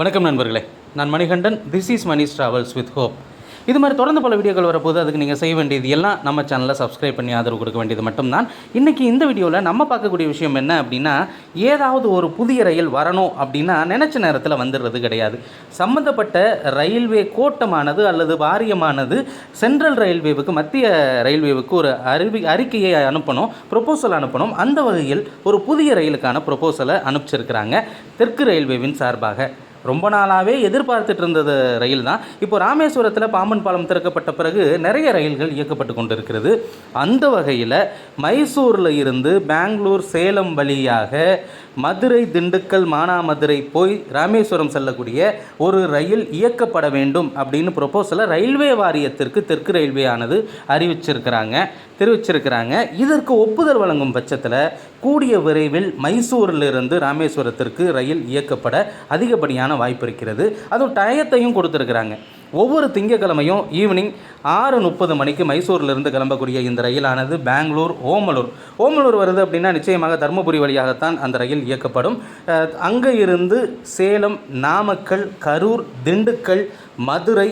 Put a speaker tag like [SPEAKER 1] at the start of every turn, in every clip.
[SPEAKER 1] வணக்கம் நண்பர்களே. நான் Manikandan this is Mani's travels with hope இது மாதிரி தொடர்ந்து பல வீடியோக்கள் வரப்போது அதுக்கு நீங்கள் செய்ய வேண்டியது எல்லாம் நம்ம சேனலை சப்ஸ்கிரைப் பண்ணி ஆதரவு கொடுக்க வேண்டியது மட்டும்தான். இன்றைக்கி இந்த வீடியோவில் நம்ம பார்க்கக்கூடிய விஷயம் என்ன அப்படின்னா ஏதாவது ஒரு புதிய ரயில் வரணும் அப்படின்னா நினச்ச நேரத்தில் வந்துடுறது கிடையாது. சம்மந்தப்பட்ட ரயில்வே கோட்டமானது அல்லது வாரியமானது சென்ட்ரல் ரயில்வேவுக்கு மத்திய ரயில்வேவுக்கு ஒரு அறிவி அறிக்கையை அனுப்பணும் ப்ரொப்போசல் அனுப்பணும். அந்த வகையில் ஒரு புதிய ரயிலுக்கான ப்ரொபோசலை அனுப்பிச்சிருக்கிறாங்க. தெற்கு ரயில்வேவின் சார்பாக. ரொம்ப நாளாகவே எதிர்பார்த்துட்டு இருந்தது ரயில் தான். இப்போ ராமேஸ்வரத்தில் பாம்பன் பாலம் திறக்கப்பட்ட பிறகு நிறைய ரயில்கள் இயக்கப்பட்டு கொண்டிருக்கிறது. அந்த வகையில் மைசூரில் இருந்து பெங்களூர் சேலம் வழியாக மதுரை திண்டுக்கல் மானாமதுரை போய் ராமேஸ்வரம் செல்லக்கூடிய ஒரு ரயில் இயக்கப்பட வேண்டும் அப்படின்னு ப்ரொபோசலை ரயில்வே வாரியத்திற்கு தெற்கு ரயில்வே ஆனது அறிவிச்சிருக்கிறாங்க தெரிவிச்சிருக்கிறாங்க. இதற்கு ஒப்புதல் வழங்கும் பட்சத்தில் கூடிய விரைவில் மைசூரிலிருந்து ராமேஸ்வரத்திற்கு ரயில் இயக்கப்பட அதிகப்படியான வாய்ப்பு இருக்கிறது. அதுவும் டயத்தையும் கொடுத்துருக்குறாங்க. ஒவ்வொரு திங்கக்கிழமையும் ஈவினிங் ஆறு முப்பது மணிக்கு மைசூரிலிருந்து கிளம்பக்கூடிய இந்த ரயிலானது பெங்களூர் ஓமலூர். ஓமலூர் வருது அப்படின்னா நிச்சயமாக தருமபுரி வழியாகத்தான் அந்த ரயில் இயக்கப்படும். அங்கே இருந்து சேலம் நாமக்கல் கரூர் திண்டுக்கல் மதுரை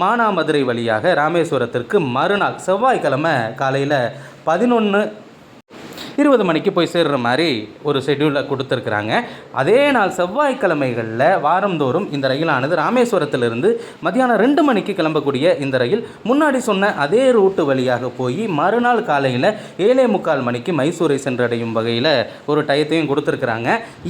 [SPEAKER 1] மானாமதுரை வழியாக ராமேஸ்வரத்திற்கு மறுநாள் செவ்வாய்க்கிழமை காலையில் பதினொன்று இருபது மணிக்கு போய் சேர்ற மாதிரி ஒரு ஷெட்யூலை கொடுத்துருக்குறாங்க. அதே நாள் செவ்வாய்க்கிழமைகளில் வாரந்தோறும் இந்த ரயிலானது ராமேஸ்வரத்திலிருந்து மத்தியானம் ரெண்டு மணிக்கு கிளம்பக்கூடிய இந்த ரயில் முன்னாடி சொன்ன அதே ரூட்டு வழியாக போய் மறுநாள் காலையில் ஏழே முக்கால் மணிக்கு மைசூரை சென்றடையும் வகையில் ஒரு டயத்தையும் கொடுத்துருக்குறாங்க.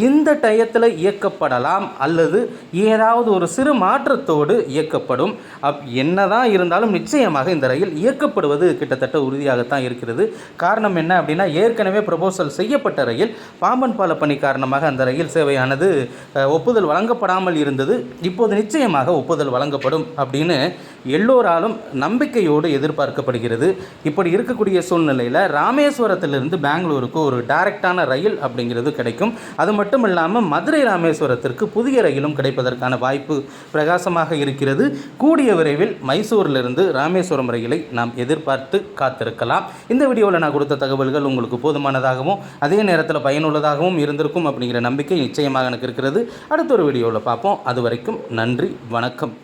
[SPEAKER 1] இந்த டயத்தில் இயக்கப்படலாம் அல்லது ஏதாவது ஒரு சிறு மாற்றத்தோடு இயக்கப்படும். அப் என்னதான் இருந்தாலும் நிச்சயமாக இந்த ரயில் இயக்கப்படுவது கிட்டத்தட்ட உறுதியாகத்தான் இருக்கிறது. காரணம் என்ன அப்படின்னா ஏற்கனவே ப்ரொபோசல் செய்யப்பட்ட ரயில் பாம்பன் பால பணி காரணமாக அந்த ரயில் சேவையானது ஒப்புதல் வழங்கப்படாமல் இருந்தது. இப்போது நிச்சயமாக ஒப்புதல் வழங்கப்படும் அப்படின்னு எல்லோராலும் நம்பிக்கையோடு எதிர்பார்க்கப்படுகிறது. இப்படி இருக்கக்கூடிய சூழ்நிலையில் ராமேஸ்வரத்திலிருந்து பெங்களூருக்கு ஒரு டைரக்டான ரயில் அப்படிங்கிறது கிடைக்கும். அது மட்டும் இல்லாமல் மதுரை ராமேஸ்வரத்திற்கு புதிய ரயிலும் கிடைப்பதற்கான வாய்ப்பு பிரகாசமாக இருக்கிறது. கூடிய விரைவில் மைசூரிலிருந்து ராமேஸ்வரம் ரயிலை நாம் எதிர்பார்த்து காத்திருக்கலாம். இந்த வீடியோவில் நான் கொடுத்த தகவல்கள் உங்களுக்கு போதும் போதுமானதாகவும் அதே நேரத்தில் பயனுள்ளதாகவும் இருந்திருக்கும் அப்படிங்கிற நம்பிக்கை நிச்சயமாக எனக்கு இருக்கிறது. அடுத்த ஒரு வீடியோவில் பார்ப்போம். அது வரைக்கும் நன்றி வணக்கம்.